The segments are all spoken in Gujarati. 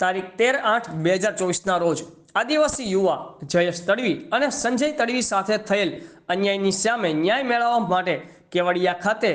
તારીખ તેર આઠ બે હજાર ચોવીસના રોજ આદિવાસી યુવા જયેશ તડવી અને સંજય તડવી સાથે થયેલ અન્યાયની સામે ન્યાય મેળવવા માટે કેવડિયા ખાતે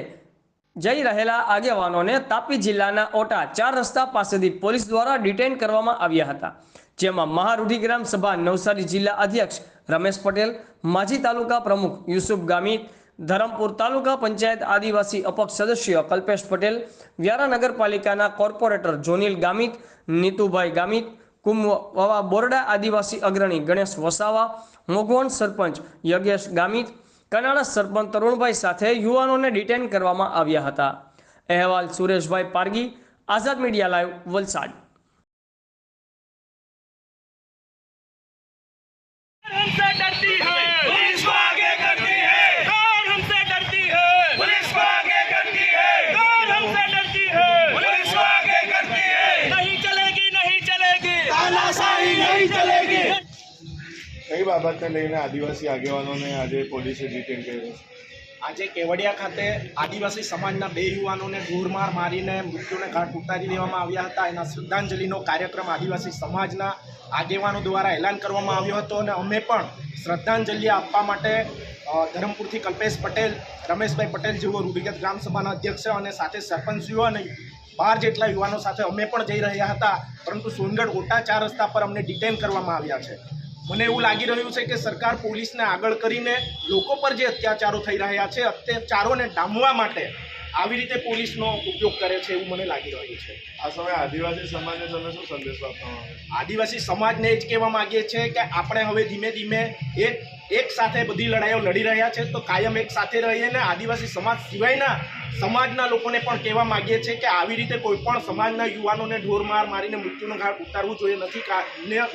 જઈ રહેલા આગેવાનોને તાપી જિલ્લાના ઓટા ચાર રસ્તા પાસેથી પોલીસ દ્વારા ડિટેન કરવામાં આવ્યા હતા, જેમાં મહારૂઢી ગ્રામ સભા નવસારી જિલ્લા અધ્યક્ષ રમેશ પટેલ, માજી તાલુકા પ્રમુખ યુસુફ ગામિત ધરમપુર તાલુકા પંચાયત આદિવાસી અપક્ષ સદસ્ય કલ્પેશ પટેલ, વ્યારા નગરપાલિકાના કોર્પોરેટર જોનિલ ગામિત, નીતુભાઈ ગામિત કુંભવા બોરડા આદિવાસી અગ્રણી ગણેશ વસાવા, મોગવણ સરપંચ યજ્ઞેશ ગામિત, કનાળા સરપંચ તરુણભાઈ સાથે યુવાનોને ડિટેન કરવામાં આવ્યા હતા. અહેવાલ સુરેશભાઈ પારગી, આઝાદ મીડિયા લાઈવ વલસાડ. કઈ બાબતને લઈને આદિવાસી આગેવાનોને આજે પોલીસે ડિટેન કર્યો આજે કેવડિયા ખાતે આદિવાસી સમાજના બે યુવાનોને ઢોરમાર મારીને મૃત્યુને ઘાટ ઉતારી દેવામાં આવ્યા હતા. એના શ્રદ્ધાંજલિનો કાર્યક્રમ આદિવાસી સમાજના આગેવાનો દ્વારા એલાન કરવામાં આવ્યો હતો અને અમે પણ શ્રદ્ધાંજલિ આપવા માટે ધરમપુરથી કલ્પેશ પટેલ, રમેશભાઈ પટેલ જેવો રૂઢિગત ગ્રામસભાના અધ્યક્ષ અને સાથે સરપંચીઓ અને બાર જેટલા યુવાનો સાથે અમે પણ જઈ રહ્યા હતા. પરંતુ સોનગઢ ઓટા ચાર રસ્તા પર અમને ડિટેન કરવામાં આવ્યા છે. મને એવું લાગી રહ્યું છે કે સરકાર પોલીસને આગળ કરીને લોકો પર જે અત્યાચારો થઈ રહ્યા છે અત્યાચારોને ડામવા માટે આવી રીતે પોલીસનો ઉપયોગ કરે છે એવું મને લાગી રહ્યું છે. આ સમયે આદિવાસી સમાજને તમે શું સંદેશો આપવા આદિવાસી સમાજને એ જ કહેવા માંગીએ છીએ કે આપણે હવે ધીમે ધીમે એક એક સાથે બધી લડાઈઓ લડી રહ્યા છે, તો કાયમ એક સાથે રહીએ ને આદિવાસી સમાજ સિવાયના સમાજના લોકોને પણ કહેવા માગીએ છીએ કે આવી રીતે કોઈ પણ સમાજના યુવાનોને ઢોર માર મારીને મૃત્યુનો ઘાટ ઉતારવું જોઈએ, નથી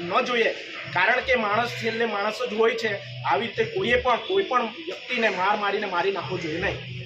ન જોઈએ. કારણ કે માણસ છેલ્લે માણસ જ હોય છે. આવી રીતે કોઈએ પણ, કોઈ પણ વ્યક્તિને માર મારીને મારી નાખવો જોઈએ નહીં.